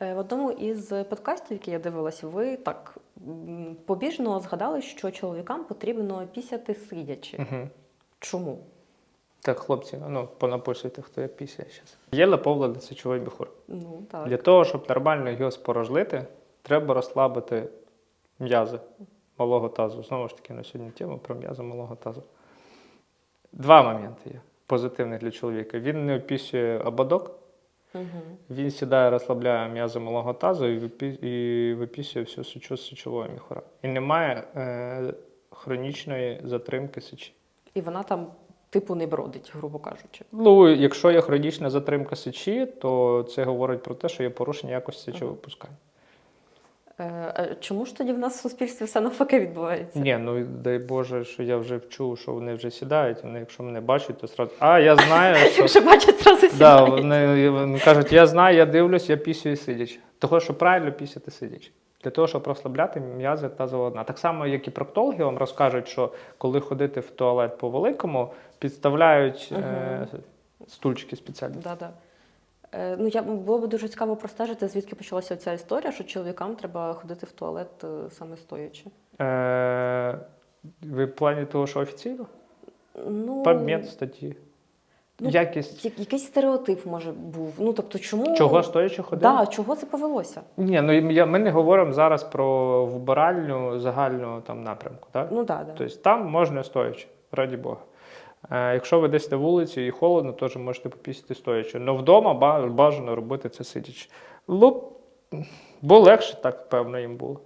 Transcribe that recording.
Е, В одному із подкастів, які я дивилася, ви так побіжно згадали, що чоловікам потрібно пісяти сидячи. Угу. Чому? Так, хлопці, ну понаписуйте, хто як після зараз. Є липовий сечовий біхур. Ну так. Для того, щоб нормально його спорожлити, треба розслабити м'язи малого тазу. Знову ж таки, на сьогодні тема про м'язи малого тазу. Два моменти є позитивних для чоловіка. Він не опісює ободок, Угу. він сідає, розслабляє м'язи малого тазу і, і випісює всю сечу з сечового міхура. І немає е, хронічної затримки сечі. І вона там, типу, не бродить, грубо кажучи. Ну, якщо є хронічна затримка сечі, то це говорить про те, що є порушення якості сечовипускання. Е, чому ж тоді в нас в суспільстві все навпаки відбувається? Ні, ну дай Боже, що я вже вчув, що вони вже сідають. Вони, якщо мене бачать, то сразу. А, я знаю, що Вже бачать зразу да, сідають. вони, вони кажуть, я знаю, я дивлюсь, я пісюю сидячи. Того, що правильно пісяти сидячи. Для того, щоб розслабляти м'язи тазового дна. Так само, як і проктологи вам розкажуть, що коли ходити в туалет по великому, підставляють е, стульчики спеціальні. Да, да. Е, ну, я було б дуже цікаво простежити, звідки почалася ця історія, що чоловікам треба ходити в туалет е, саме стоячи. Е, ви в плані того, що офіційно? Ну, Поміт статті. ну, Якість. я- якийсь стереотип може був. Ну тобто, чому Чого стоячи ходити? да, чого це повелося? Ні, ну я, ми не говоримо зараз про вбиральню загальну там напрямку. Так? Ну да, да. Тобто там можна стоячи, раді Бога. Е, якщо ви десь на вулиці і холодно, теж можете попісити стоячи. Але вдома ба- бажано робити це сидячи. Бо легше так, певно, їм було.